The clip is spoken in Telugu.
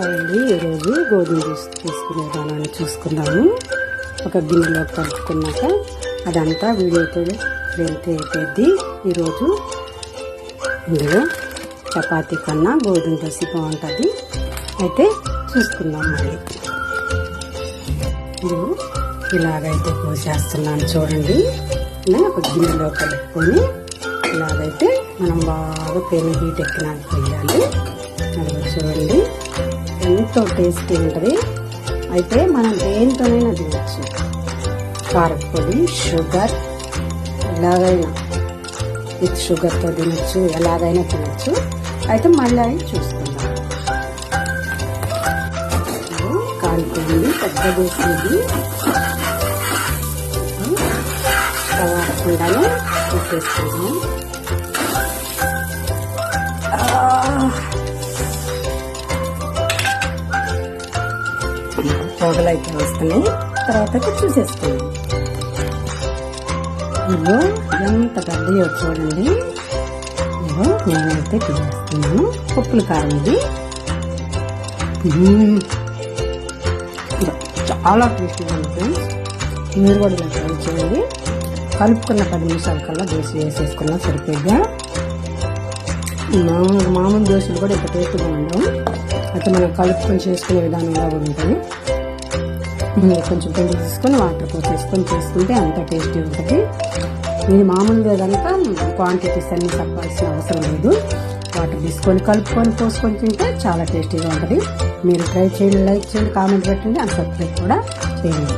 అండి ఈరోజు గోధుమ జ్యూస్ తీసుకునే విధానాన్ని చూసుకున్నాము ఒక గిన్నెలో కలుపుకున్నాక అదంతా వీడియోతో వెళ్తే అయిపోద్ది ఈరోజు ఇందులో చపాతీ కన్నా గోధుమ దోశ బాగుంటుంది. అయితే చూసుకుందాం మళ్ళీ ఇది ఇలాగైతే పోసేస్తున్నాను చూడండి. ఇలా ఒక గిన్నెలో కలుపుకొని ఇలాగైతే మనం బాగా పెను హీట్ ఎక్కినాక వెళ్ళాలి అది చూడండి. ఎంతో టేస్టీ ఉంటుంది? అయితే మనం దేంతోనైనా తినచ్చు. కారపొడి షుగర్ ఎలాగైనా. విత్ షుగర్తో తినచ్చు ఎలాగైనా తినచ్చు. అయితే మళ్ళీ అవి చూసుకుందాం. కాలిపోయింది పెద్ద వేసింది తవ్వకుండానే వేసుకున్నాను పొగలు అయితే వస్తున్నాయి తర్వాత చూసేసుకున్నాం ఇదిగో ఎంత పెద్దయో చూడండి. ఇదిగో నేనైతే తీసేస్తున్నాను. పప్పుల కారం ఇది. చాలా టేస్టీగా ఉంది మీరు కూడా ఇలా ట్రై చేయండి. కలుపుకున్న పది నిమిషాల కల్లా దోశ వేసేసుకున్నా సరిపోయిగా మామూలు మామూలు దోశలు కూడా ఇంత టేస్ట్గా ఉండవు. అయితే మనం కలుపుకొని చేసుకునే విధానంగా కూడా ఉంటుంది. ఇందులో కొంచెం పిండి తీసుకొని వాటర్ పోసేసుకొని చేసుకుంటే అంత టేస్టీ ఉంటుంది. ఇది మామూలుగా కనుక క్వాంటిటీస్ అన్నీ చెప్పాల్సిన అవసరం లేదు. వాటర్ తీసుకొని కలుపుకొని పోసుకొని తింటే చాలా టేస్టీగా ఉంటుంది. మీరు ట్రై చేయండి లైక్ చేయండి కామెంట్ పెట్టండి అండ్ సబ్స్క్రైబ్ కూడా చేయండి.